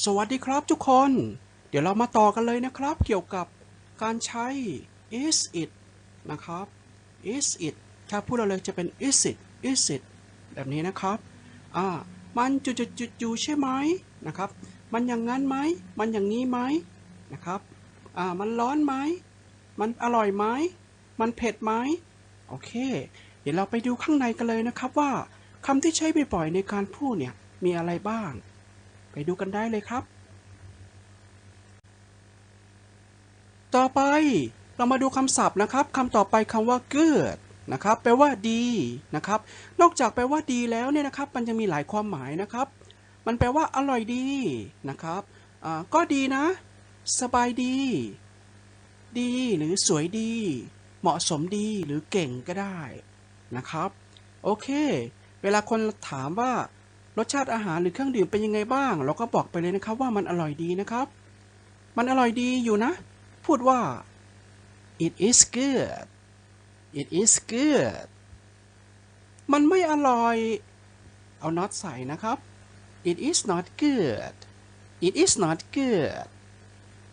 สวัสดีครับทุกคน เดี๋ยวเรามาต่อกันเลยนะครับ เกี่ยวกับการใช้ is it นะครับ is it ถ้าพูดเราเลยจะเป็น is it is it แบบนี้นะครับ อ่า มันจุดจุดจุดอยู่ใช่ไหมนะครับ มันอย่างนั้นไหม มันอย่างนี้ไหมนะครับ อ่า มันร้อนไหม มันอร่อยไหม มันเผ็ดไหม โอเค เดี๋ยวเราไปดูข้างในกันเลยนะครับว่าคำที่ใช้บ่อยๆในการพูดเนี่ยมีอะไรบ้าง ไปดูกันได้เลยครับ ต่อไปเรามาดูคำศัพท์นะครับคำต่อไปคำว่า good นะครับแปลว่าดีนะครับ นอกจากแปลว่าดีแล้วเนี่ยนะครับ มันจะมีหลายความหมายนะครับ มันแปลว่าอร่อยดีนะครับก็ดีนะ สบายดี ดีหรือสวยดี เหมาะสมดีหรือเก่งก็ได้นะครับ โอเค เวลาคนถามว่า รสชาติอาหารหรือเครื่องดื่มเป็นยังไงบ้าง เราก็บอกไปเลยนะครับว่ามันอร่อยดีนะครับ มันอร่อยดีอยู่นะ พูดว่า it is good it is good มันไม่อร่อย เอา not ใส่นะครับ it is not good it is not good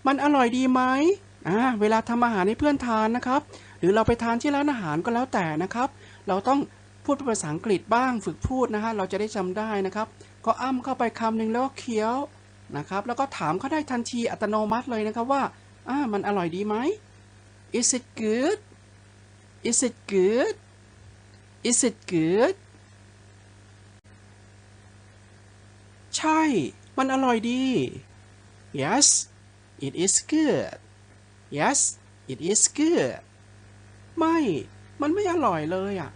มันอร่อยดีไหมอ่าเวลาทำอาหารให้เพื่อนทานนะครับ หรือเราไปทานที่ร้านอาหารก็แล้วแต่นะครับ เราต้อง พูดเป็นภาษาอังกฤษบ้างฝึกพูดนะฮะเราจะได้จำได้นะครับ ก็อ้ำเข้าไปคำหนึ่งแล้วก็เคี้ยวนะครับ แล้วก็ถามเขาได้ทันทีอัตโนมัติเลยนะครับว่าอ่ามันอร่อยดีไหม Is it good Is it good Is it good ใช่ มันอร่อยดี Yes it is good Yes it is good ไม่ มันไม่อร่อยเลยอะ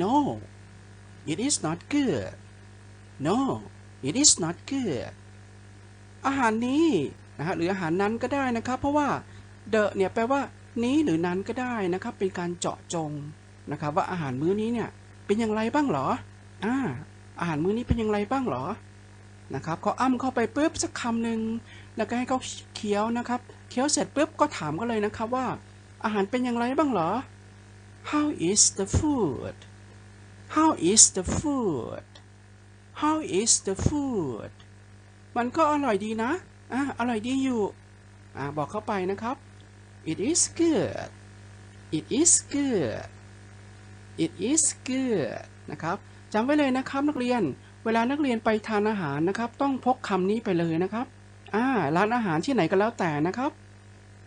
No it is not good No it is not good อาหารนี้นะฮะหรืออาหารนั้นก็ได้นะครับ เพราะว่า the เนี่ยแปลว่า นี้หรือนั้นก็ได้นะครับ เป็นการเจาะจงนะครับว่าอาหารมื้อนี้เนี่ยเป็นอย่างไรบ้างเหรออ่าอาหารมื้อนี้เป็นอย่างไรบ้างเหรอนะครับเขาอ้ำเข้าไปปุ๊บสักคำหนึ่งแล้วก็ให้เขาเคี้ยวนะครับ เคี้ยวเสร็จปุ๊บก็ถามเขาเลยนะครับว่า อาหารเป็นอย่างไรบ้างเหรอ How is the food How is the food How is the food มันก็อร่อยดีนะ อะ อร่อยดีอยู่ อะ บอกเข้าไปนะครับ it is good it is good it is good นะครับจำไว้เลยนะครับนักเรียน เวลานักเรียนไปทานอาหารนะครับ ต้องพกคำนี้ไปเลยนะครับ อ่า ร้านอาหารที่ไหนก็แล้วแต่นะครับ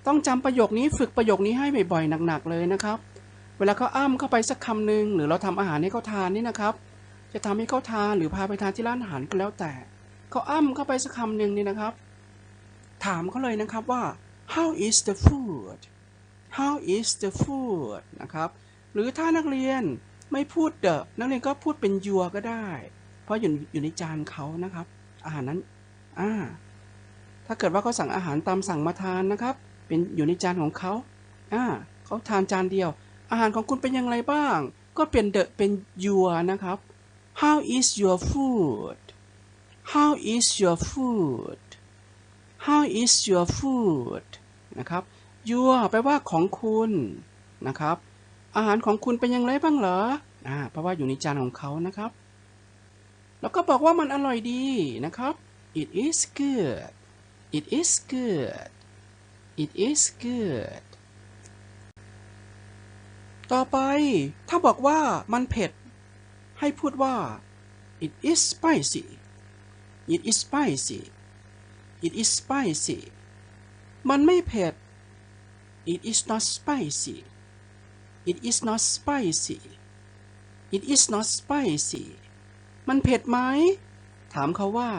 ต้องจำประโยคนี้ฝึกประโยคนี้ให้บ่อยๆ หนักๆ เลยนะครับ เวลาเขาอ้ำเข้าไปสักคำหนึ่งหรือเราทำอาหารให้เขาทานนี่นะครับ จะทำให้เขาทานหรือพาไปทานที่ร้านอาหารก็แล้วแต่เขาอ้ำเข้าไปสักคำหนึ่งนี่นะครับ ถามเขาเลยนะครับว่า how is the food how is the food นะครับ หรือถ้านักเรียนไม่พูด the นักเรียนก็พูดเป็น your ก็ได้ เพราะอยู่อยู่ในจานเขานะครับ อาหารนั้นอ่าถ้าเกิดว่าเขาสั่งอาหารตามสั่งมาทานนะครับ เป็นอยู่ในจานของเขาอ่าเขาทานจานเดียว อาหารของคุณเป็นอย่างไรบ้าง ก็เป็น the เป็น your นะครับ how is your food how is your food how is your food นะครับ your แปลว่าของคุณนะครับ อาหารของคุณเป็นอย่างไรบ้างเหรออ่าเพราะว่าอยู่ในจานของเขานะครับ แล้วก็บอกว่ามันอร่อยดีนะครับ it is good it is good it is good ต่อไป ถ้าบอกว่ามันเผ็ด ให้พูดว่า it is spicy it is spicy it is spicy มันไม่เผ็ด it is not spicy it is not spicy it is not spicy มันเผ็ดไหม ถามเขาว่า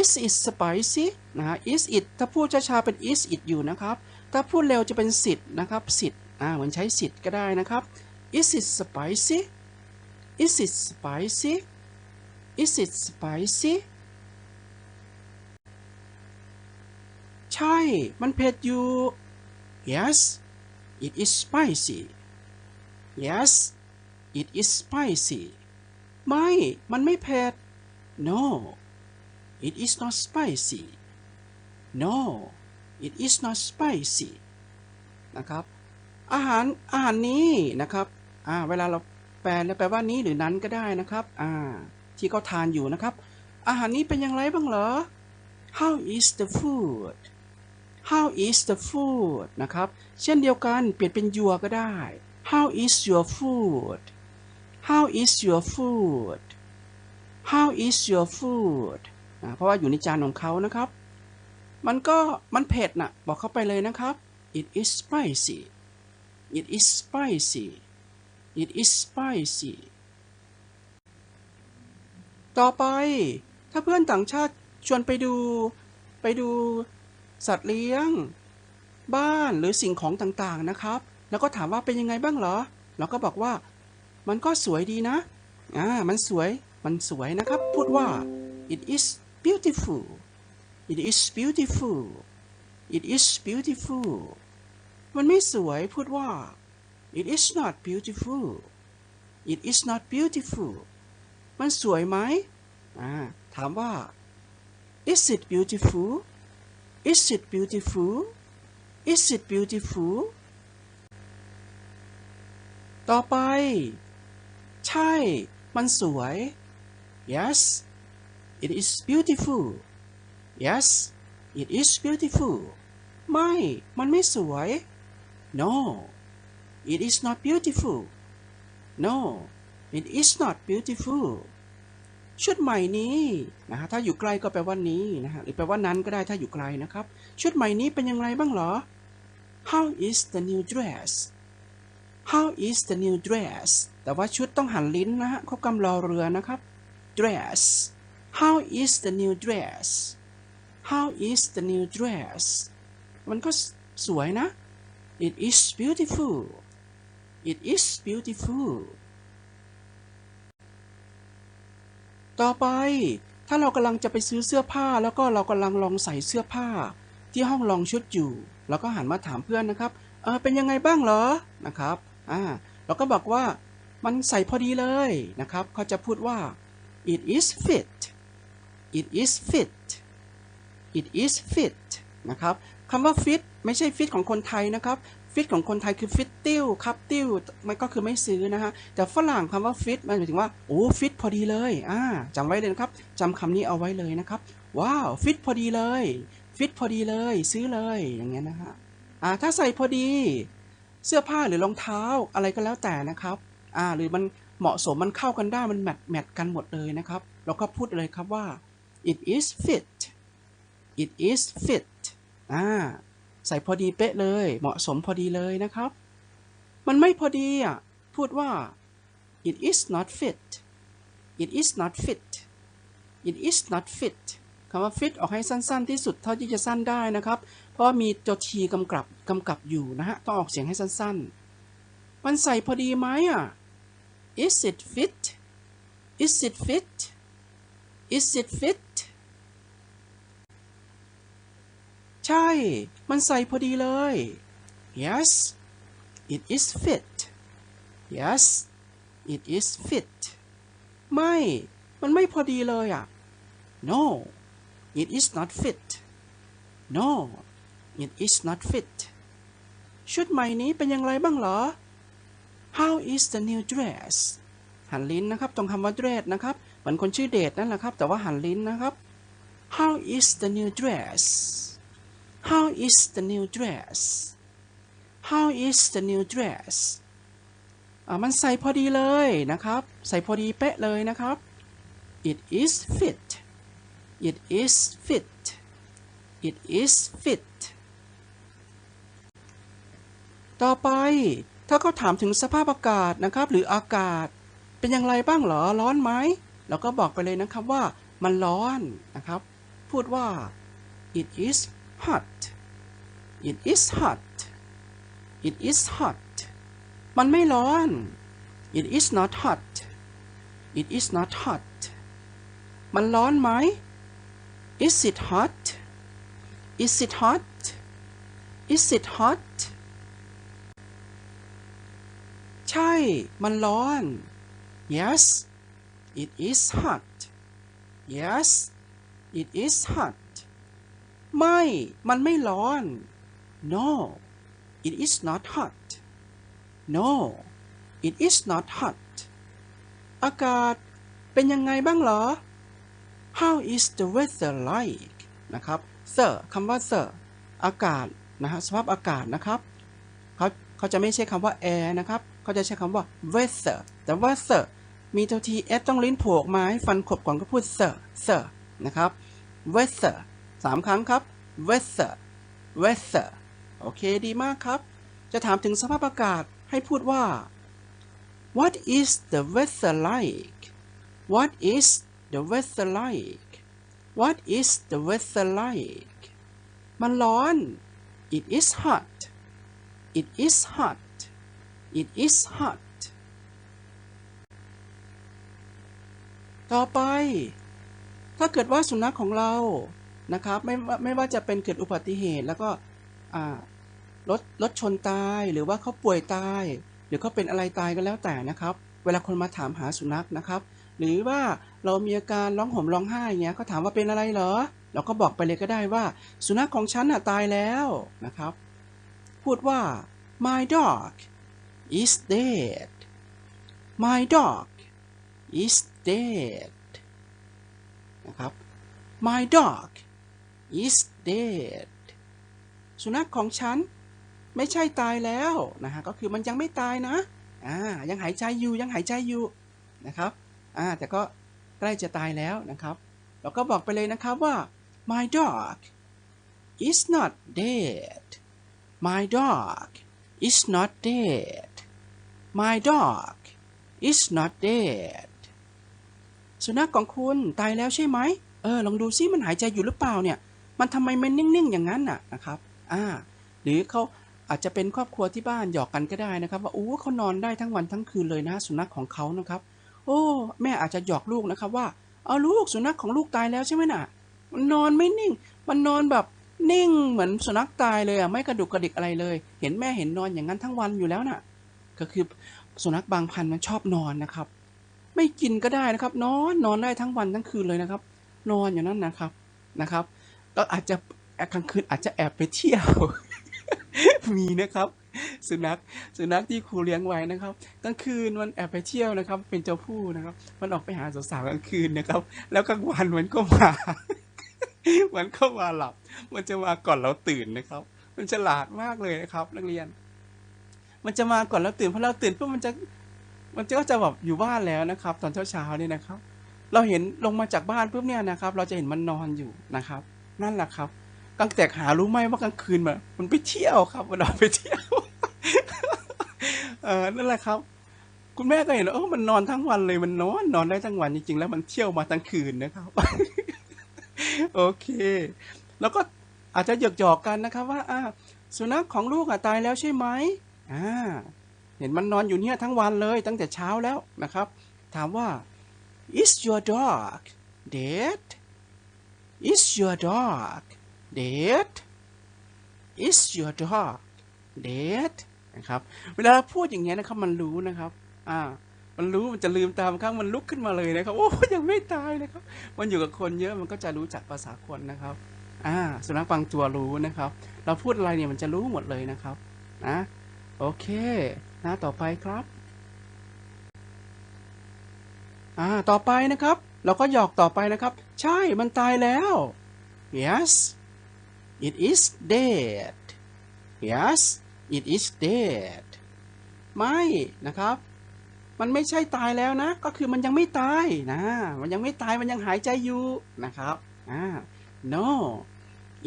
is it spicy นะฮะ is it ถ้าพูดช้าๆเป็น is it อยู่นะครับ ถ้าพูดเร็วจะเป็นสิทธ์นะครับสิทธ์ อ่าเหมือนใช้ sit ก็ได้นะครับ is it spicy is it spicy is it spicy ใช่ มันเผ็ดอยู่ yes it is spicy yes it is spicy ไม่ มันไม่เผ็ด no it is not spicy no it is not spicy นะครับ อาหารอาหารนี้นะครับอ่าเวลาเราแปลแล้วแปลว่านี้หรือนั้นก็ได้นะครับอ่าที่เขาทานอยู่นะครับ อาหารนี้เป็นอย่างไรบ้างเหรอ how is the food how is the food นะครับ เช่นเดียวกันเปลี่ยนเป็น your ก็ได้ how is your food how is your food how is your food อ่าเพราะว่าอยู่ในจานของเขานะครับ มันก็มันเผ็ดนะบอกเขาไปเลยนะครับ it is spicy it is spicy it is spicy ต่อไป ถ้าเพื่อนต่างชาติชวนไปดู ไปดูสัตว์เลี้ยง บ้านหรือสิ่งของต่างๆนะครับ แล้วก็ถามว่าเป็นยังไงบ้างเหรอ เราก็บอกว่า มันก็สวยดีนะ อ่า มันสวย มันสวยนะครับ พูดว่า it is beautiful it is beautiful it is beautiful มันไม่สวยพูดว่า it is not beautiful it is not beautiful มันสวยไหมถามว่า is it beautiful is it beautiful is it beautiful ต่อไป ใช่ มันสวย yes it is beautiful yes it is beautiful ไม่ มันไม่สวย no it is not beautiful no it is not beautiful ชุดใหม่นี้นะฮะถ้าอยู่ไกลก็แปลว่านี้นะฮะหรือแปลว่านั้นก็ได้ถ้าอยู่ไกลนะครับ ชุดใหม่นี้เป็นยังไงบ้างเหรอ how is the new dress how is the new dress แต่ว่าชุดต้องหันลิ้นนะฮะควบกำรอเรือนะครับ dress how is the new dress how is the new dress มันก็สวยนะ it is beautiful it is beautiful ต่อไป ถ้าเรากำลังจะไปซื้อเสื้อผ้า แล้วก็เรากำลังลองใส่เสื้อผ้า ที่ห้องลองชุดอยู่เราก็หันมาถามเพื่อนนะครับเออเป็นยังไงบ้างเหรอนะครับอ่าเราก็บอกว่ามันใส่พอดีเลยนะครับ เขาจะพูดว่า it is fit it is fit it is fit นะครับคำว่า fit ไม่ใช่ fit ของคนไทยนะครับ fit ของคนไทยคือ fit ติ้วครับติ้วมันก็คือไม่ซื้อนะฮะ แต่ฝรั่งคำว่า fit มันหมายถึงว่าโอ้ fit พอดีเลยอ่าจำไว้เลยนะครับจำคำนี้เอาไว้เลยนะครับ ว้าว fit พอดีเลย fit พอดีเลย ซื้อเลยอย่างเงี้ยนะฮะอ่าถ้าใส่พอดี เสื้อผ้าหรือรองเท้าอะไรก็แล้วแต่นะครับอ่าหรือมันเหมาะสมมันเข้ากันได้มันแมทแมทกันหมดเลยนะครับ เราก็พูดเลยครับว่า it is fit it is fit อ่า ใส่พอดีเป๊ะเลย เหมาะสมพอดีเลยนะครับ มันไม่พอดีอะ พูดว่า it is not fit it is not fit it is not fit คำว่า fit ออกให้สั้น ๆ ที่สุดเท่าที่จะสั้นได้นะครับ เพราะมีตัวทีกำกับกำกับอยู่นะฮะ ต้องออกเสียงให้สั้น ๆ มันใส่พอดีไหมอะ is it fit is it fit is it fit ใช่ มันใส่พอดีเลย yes it is fit yes it is fit ไม่ มันไม่พอดีเลยอะ no it is not fit no it is not fit ชุดใหม่นี้เป็นอย่างไรบ้างเหรอ how is the new dress หันลิ้นนะครับ ตรงคำว่า dress นะครับ เหมือนคนชื่อเดทนั่นแหละครับ แต่ว่าหันลิ้นนะครับ how is the new dress how is the new dress how is the new dress มันใส่พอดีเลยนะครับ ใส่พอดีเป๊ะเลยนะครับ it is fit it is fit it is fit ต่อไปถ้าเขาถามถึงสภาพอากาศนะครับ หรืออากาศ เป็นอย่างไรบ้างหรอ ร้อนไหมเราก็บอกไปเลยนะครับว่ามันร้อนนะครับ พูดว่า it is hot it is hot it is hot มันไม่ร้อน it is not hot it is not hot มันร้อนไหม is it hot is it hot is it hot ใช่ มันร้อน yes it is hot yes it is hot ไม่ มันไม่ร้อน no it is not hot no it is not hot อากาศเป็นยังไงบ้างเหรอ how is the weather like นะครับ sir คำว่า sir อากาศนะฮะสภาพอากาศนะครับเขาเขาจะไม่ใช้คำว่า air นะครับเขาจะใช้คำว่า weather แต่ว่า sir มีตัวที s ต้องลิ้นโผล่ออกมาให้ฟันขบก่อนก็พูด sir sir นะครับ weather สามครั้งครับ weather weather โอเค ดีมากครับ จะถามถึงสภาพอากาศให้พูดว่า What is the weather like What is the weather like What is the weather like มันร้อน It is hot It is hot It is hot ต่อไป ถ้าเกิดว่าสุนัขของเรา นะครับไม่ว่าไม่ว่าจะเป็นเกิดอุบัติเหตุ แล้วก็รถรถชนตายหรือว่าเขาป่วยตาย หรือเขาเป็นอะไรตายก็แล้วแต่นะครับ เวลาคนมาถามหาสุนัขนะครับ หรือว่าเรามีอาการร้องห่มร้องไห้เงี้ยเขาถามว่าเป็นอะไรเหรอ เราก็บอกไปเลยก็ได้ว่า สุนัขของฉันน่ะตายแล้วนะครับ พูดว่า my dog is dead my dog is dead นะครับ my dog is dead สุนัขของฉันไม่ใช่ตายแล้วนะฮะก็คือมันยังไม่ตายนะอ่ายังหายใจอยู่ยังหายใจอยู่นะครับอ่าแต่ก็ใกล้จะตายแล้วนะครับ เราก็บอกไปเลยนะครับว่า my dog is not dead my dog is not dead my dog is not dead สุนัขของคุณตายแล้วใช่ไหมเออลองดูซิมันหายใจอยู่หรือเปล่าเนี่ย มันทำไมมันนิ่งๆอย่างนั้นน่ะนะครับอ่าหรือเขาอาจจะเป็นครอบครัวที่บ้านหยอกกันก็ได้นะครับว่าโอ้เขานอนได้ทั้งวันทั้งคืนเลยนะสุนัขของเขานะครับ โอ้ แม่อาจจะหยอกลูกนะครับว่าเอาลูกสุนัขของลูกตายแล้วใช่ไหมน่ะมันนอนไม่นิ่ง มันนอนแบบนิ่งเหมือนสุนัขตายเลยอะไม่กระดุกกระดิกอะไรเลย เห็นแม่เห็นนอนอย่างนั้นทั้งวันอยู่แล้วน่ะ ก็คือสุนัขบางพันธุ์มันชอบนอนนะครับ ไม่กินก็ได้นะครับ นอนนอนได้ทั้งวันทั้งคืนเลยนะครับ นอนอย่างนั้นนะครับนะครับ ก็อาจจะกลางคืนอาจจะแอบไปเที่ยว มีนะครับ สุนัขสุนัขที่ครูเลี้ยงไว้นะครับกลางคืนมันแอบไปเที่ยวนะครับ เป็นเจ้าผู้นะครับ มันออกไปหาสาวๆกลางคืนนะครับ แล้วกลางวันมันก็มา มันก็มาหลับ มันจะมาก่อนเราตื่นนะครับ มันฉลาดมากเลยนะครับ นักเรียน มันจะมาก่อนเราตื่นเพราะเราตื่นปุ๊บมันจะ มันก็จะแบบอยู่บ้านแล้วนะครับ ตอนเช้าๆเนี่ยนะครับ เราเห็นลงมาจากบ้านปุ๊บเนี่ยนะครับ เราจะเห็นมันนอนอยู่นะครับ นั่นแหละครับกลางแตกหารู้ไหมว่ากลางคืนมันมันไปเที่ยวครับมันออกไปเที่ยวเออนั่นแหละครับ คุณแม่ก็เห็นว่าเออมันนอนทั้งวันเลยมันนอนนอนได้ทั้งวันจริงๆแล้วมันเที่ยวมาทั้งคืนนะครับ โอเค แล้วก็อาจจะหยอกหยอกกันนะครับ ว่าอ่าสุนัขของลูกอะตายแล้วใช่ไหมอ่าเห็นมันนอนอยู่เนี่ยทั้งวันเลยตั้งแต่เช้าแล้วนะครับ ถามว่า is your dog dead is your dog dead is your dog dead นะครับ เวลาพูดอย่างเงี้ยนะครับ มันรู้นะครับ อ่า มันรู้ มันจะลืมตามครั้งมันลุกขึ้นมาเลยนะครับ โอ้ยังไม่ตายนะครับ มันอยู่กับคนเยอะ มันก็จะรู้จักภาษาคนนะครับ อ่า สุนัขบางตัวรู้นะครับ เราพูดอะไรเนี่ย มันจะรู้หมดเลยนะครับ นะ โอเค หน้าต่อไปครับ อ่า ต่อไปนะครับ เราก็หยอกต่อไปนะครับ ใช่มันตายแล้ว yes it is dead yes it is dead ไม่นะครับ มันไม่ใช่ตายแล้วนะ ก็คือมันยังไม่ตายนะ มันยังไม่ตายมันยังหายใจอยู่นะครับอ่า no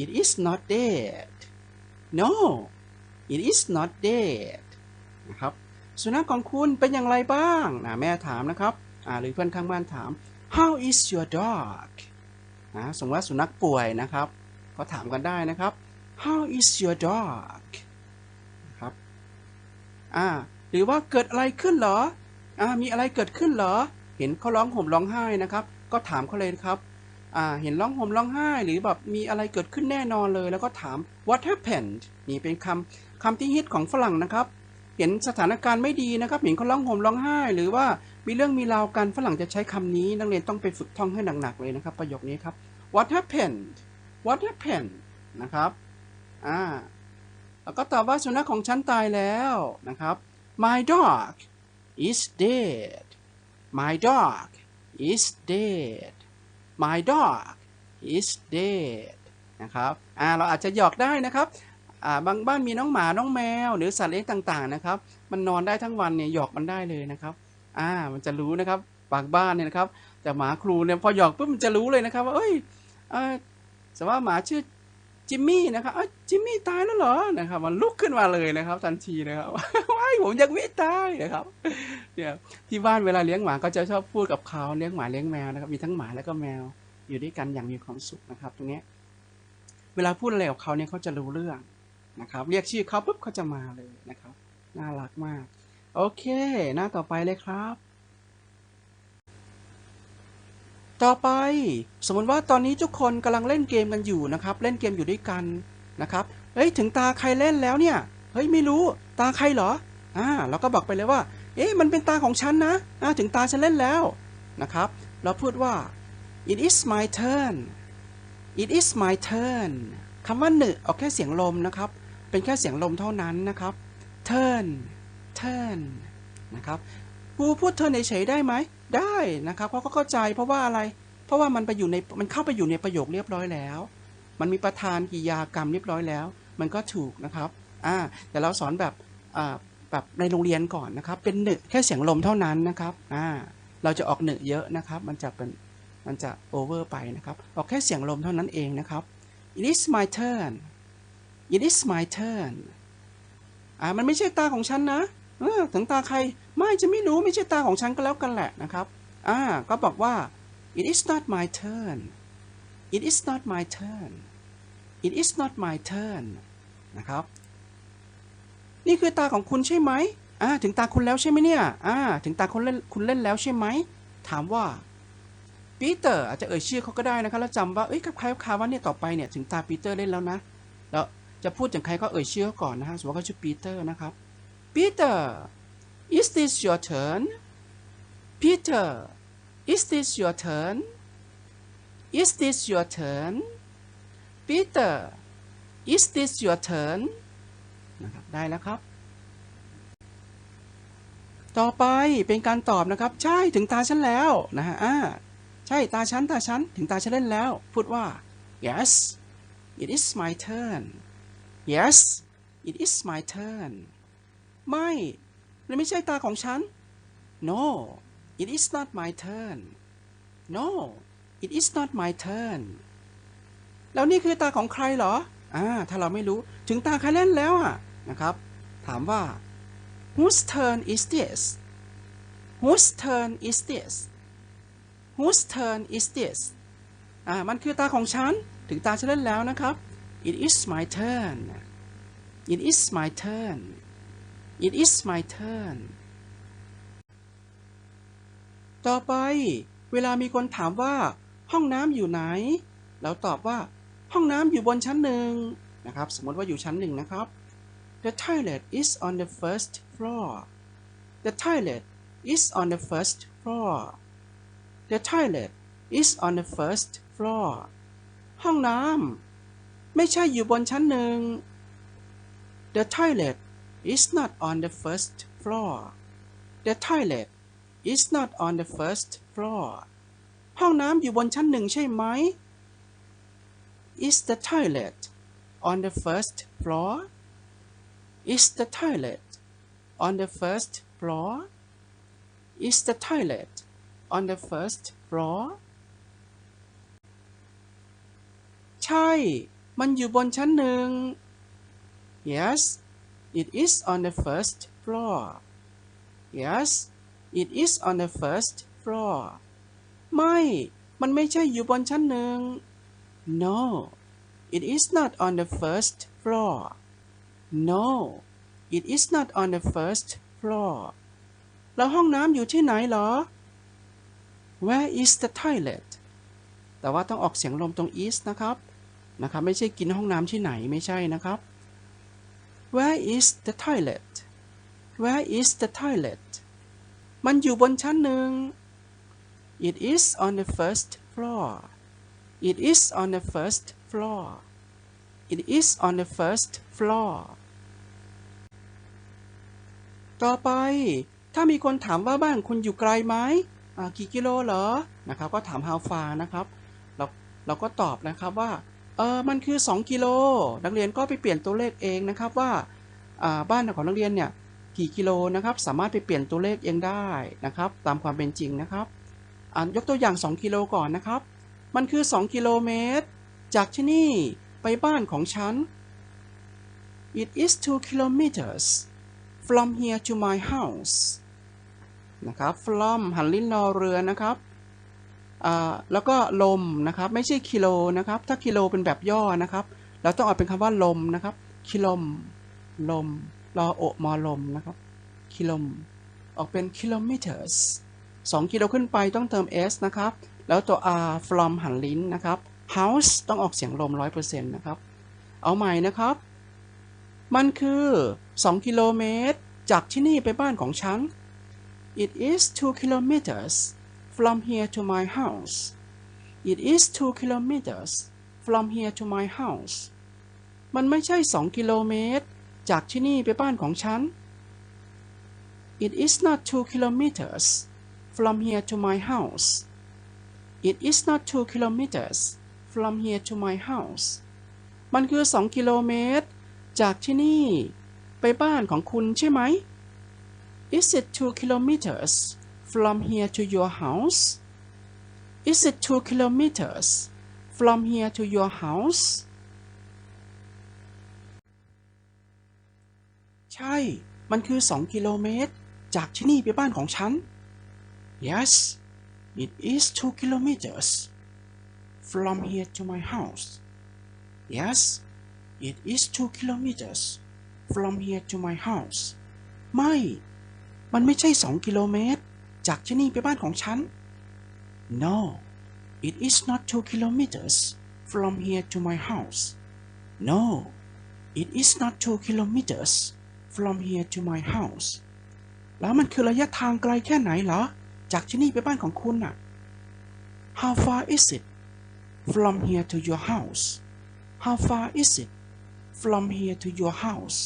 it is not dead no it is not dead นะครับสุนัขของคุณเป็นอย่างไรบ้างนะแม่ถามนะครับอ่าหรือเพื่อนข้างบ้านถาม how is your dog นะสมมติว่าสุนัขป่วยนะครับ ก็ถามกันได้นะครับ how is your dog นะครับอ่าหรือว่าเกิดอะไรขึ้นเหรออ่ามีอะไรเกิดขึ้นเหรอ เห็นเขาร้องห่มร้องไห้นะครับ ก็ถามเขาเลยครับอ่าเห็นร้องห่มร้องไห้ หรือแบบมีอะไรเกิดขึ้นแน่นอนเลย แล้วก็ถาม what happened นี่เป็นคำคำที่ฮิตของฝรั่งนะครับ เห็นสถานการณ์ไม่ดีนะครับ เห็นเขาร้องห่มร้องไห้ หรือว่า มีเรื่องมีราวกันฝรั่งจะใช้คำนี้ นักเรียนต้องไปฝึกท่องให้หนักๆเลยนะครับ ประโยคนี้ครับ what happened what happened นะครับอ่าแล้วก็ตอบว่าสุนัขของฉันตายแล้วนะครับ my dog is dead my dog is dead my dog is dead นะครับอ่าเราอาจจะหยอกได้นะครับอ่าบางบ้านมีน้องหมา น้องแมว หรือสัตว์เลี้ยงต่างๆนะครับ มันนอนได้ทั้งวันเนี่ยหยอกมันได้เลยนะครับ อ่ามันจะรู้นะครับบางบ้านเนี่ยนะครับ แต่หมาครูเนี่ยพอหยอกปุ๊บมันจะรู้เลยนะครับว่าเอ้ยเอ่อสมมติว่าหมาชื่อจิมมี่นะครับเอ้ยจิมมี่ตายแล้วเหรอนะครับ มันลุกขึ้นมาเลยนะครับ ทันทีนะครับว้ายผมยังไม่ตายนะครับเนี่ยที่บ้านเวลาเลี้ยงหมาก็จะชอบพูดกับเขาเลี้ยงหมาเลี้ยงแมวนะครับ มีทั้งหมาแล้วก็แมวอยู่ด้วยกันอย่างมีความสุขนะครับ ตรงนี้เวลาพูดอะไรกับเขาเนี่ยเขาจะรู้เรื่องนะครับ เรียกชื่อเขาปุ๊บเขาจะมาเลยนะครับ น่ารักมาก โอเค หน้าต่อไปเลยครับ ต่อไป สมมติว่าตอนนี้ทุกคนกำลังเล่นเกมกันอยู่นะครับ เล่นเกมอยู่ด้วยกันนะครับเฮ้ยถึงตาใครเล่นแล้วเนี่ย เฮ้ยไม่รู้ตาใครเหรอ อ่าเราก็บอกไปเลยว่า เอ๊ะมันเป็นตาของฉันนะ อ่าถึงตาฉันเล่นแล้วนะครับ เราพูดว่า it is my turn it is my turn คำว่าหนึเอาแค่เสียงลมนะครับ เป็นแค่เสียงลมเท่านั้นนะครับ turn turn นะครับครูพูดเทิร์นเฉยๆได้ไหม ได้นะครับเพราะเขาเข้าใจเพราะว่าอะไร เพราะว่ามันไปอยู่ในมันเข้าไปอยู่ในประโยคเรียบร้อยแล้ว มันมีประธานกิยากรรมเรียบร้อยแล้ว มันก็ถูกนะครับอ่าแต่เราสอนแบบอ่าแบบในโรงเรียนก่อนนะครับ เป็นหนึ่งแค่เสียงลมเท่านั้นนะครับอ่าเราจะออกหนึ่งเยอะนะครับ มันจะเป็นมันจะโอเวอร์ไปนะครับ ออกแค่เสียงลมเท่านั้นเองนะครับ it is my turn it is my turn อ่ามันไม่ใช่ตาของฉันนะ ออถึงตาใครไม่จะไม่รู้ไม่ใช่ตาของฉันก็แล้วกันแหละนะครับ อ่า ก็บอกว่า it is not my turn it is not my turn it is not my turn นะครับ นี่คือตาของคุณใช่ไหมอ่าถึงตาคุณแล้วใช่ไหมเนี่ยอ่าถึงตาคุณเล่นคุณเล่นแล้วใช่ไหม ถามว่าปีเตอร์อาจจะเอ่ยชื่อเขาก็ได้นะครับ แล้วจำว่าเอ้ยกับใครกับครว่าเนี่ยต่อไปเนี่ยถึงตาปีเตอร์เล่นแล้วนะ แล้วจะพูดถึงใครก็เอ่ยชื่อก่อนนะฮะสมมติว่าเขาชื่อปีเตอร์นะครับ Peter is this your turn Peter is this your turn is this your turn Peter is this your turn นะครับได้แล้วครับ ต่อไปเป็นการตอบนะครับ ใช่ถึงตาฉันแล้วนะฮะอ่าใช่ตาฉันตาฉันถึงตาฉันเล่นแล้ว พูดว่า yes it is my turn yes it is my turn ไม่มันไม่ใช่ตาของฉัน no it is not my turn no it is not my turn แล้วนี่คือตาของใครเหรอ อ่า ถ้าเราไม่รู้ ถึงตาใครเล่นแล้วอะ นะครับ ถามว่า whose turn is this whose turn is this whose turn is this อ่า มันคือตาของฉัน ถึงตาฉันเล่นแล้วนะครับ it is my turn it is my turn it is my turn ต่อไป เวลามีคนถามว่า ห้องน้ำอยู่ไหน เราตอบว่า ห้องน้ำอยู่บนชั้นหนึ่งนะครับ สมมติว่าอยู่ชั้นหนึ่งนะครับ The toilet is on the first floor The toilet is on the first floor The toilet is on the first floor ห้องน้ำไม่ใช่อยู่บนชั้นหนึ่ง The toilet is not on the first floor The toilet is not on the first floor ห้องน้ำอยู่บนชั้นหนึ่งใช่ไหม Is the toilet on the first floor? Is the toilet on the first floor? Is the toilet on the first floor? ใช่ มันอยู่บนชั้นหนึ่ง Yes, it is on the first floor. Yes, it is on the first floor. ไม่ มันไม่ใช่อยู่บนชั้นหนึ่ง No, it is not on the first floor. No, it is not on the first floor. แล้วห้องน้ำอยู่ที่ไหนเหรอ Where is the toilet? แต่ว่าต้องออกเสียงลมตรง is นะครับ นะครับ ไม่ใช่กินห้องน้ำที่ไหนไม่ใช่นะครับ Where is the toilet? Where is the toilet? มันอยู่บนชั้นหนึ่ง It is on the first floor. It is on the first floor. It is on the first floor. ต่อไป ถ้ามีคนถามว่าบ้านคุณอยู่ไกลไหมอ่ากี่กิโลเหรอ นะครับ ก็ถาม how far นะครับ เราเราก็ตอบนะครับว่า เออมันคือ 2 กิโล นักเรียนก็ไปเปลี่ยนตัวเลขเองนะครับว่าบ้านของนักเรียนเนี่ยกี่กิโลนะครับสามารถไปเปลี่ยนตัวเลขเองได้นะครับ ตามความเป็นจริงนะครับยกตัวอย่าง 2 กิโลก่อนนะครับ มันคือ 2 กิโลเมตร จากที่นี่ไปบ้านของฉัน It is 2 kilometers from here to my house นะครับ from หันลิ้นรอเรือนะครับ แล้วก็ลมนะครับ ไม่ใช่กิโลนะครับ ถ้ากิโลเป็นแบบย่อนะครับ เราต้องเอาเป็นคำว่าลมนะครับ กิลม ลม รอโอมอลมนะครับ กิลม ออกเป็น kilometers 2กิโลขึ้นไปต้องเติม s นะครับ แล้วตัว r from หันลิ้นนะครับ house ต้องออกเสียงลม 100%นะครับ เอาใหม่นะครับ มันคือ 2 กิโลเมตร จากที่นี่ไปบ้านของฉัน It is 2 kilometers from here to my house. It is 2 kilometers from here to my house. มันไม่ใช่2กิโลเมตร จากที่นี่ไปบ้านของฉัน It is not 2 kilometers from here to my house. It is not 2 kilometers from here to my house. มันคือ2กิโลเมตร จากที่นี่ ไปบ้านของคุณใช่ไหม Is it 2 kilometers from here to your house? Is it 2 kilometers from here to your house? ใช่ มันคือ2กิโลเมตร จากที่นี่ไปบ้านของฉัน Yes, it is 2 kilometers from here to my house. Yes, it is 2 kilometers from here to my house. ไม่ มันไม่ใช่2กิโลเมตร จากที่นี่ไปบ้านของฉัน No, it is not 2 kilometers from here to my house. No, it is not 2 kilometers from here to my house. แล้วมันคือระยะทางไกลแค่ไหนเหรอ จากที่นี่ไปบ้านของคุณน่ะ How far is it from here to your house? How far is it from here to your house?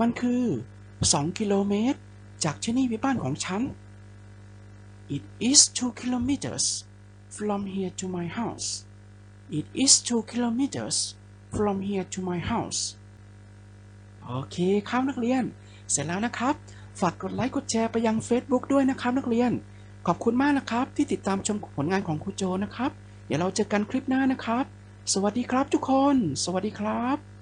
มันคือ 2 กิโลเมตร จากที่นี่ไปบ้านของฉัน It is 2 kilometers from here to my house. It is 2 kilometers from here to my house. โอเคครับนักเรียน เสร็จแล้วนะครับ ฝากกดไลค์กดแชร์ไปยัง Facebook ด้วยนะครับนักเรียน ขอบคุณมากนะครับ ที่ติดตามชมผลงานของครูโจนะครับ เดี๋ยวเราเจอกันคลิปหน้านะครับ สวัสดีครับทุกคน สวัสดีครับ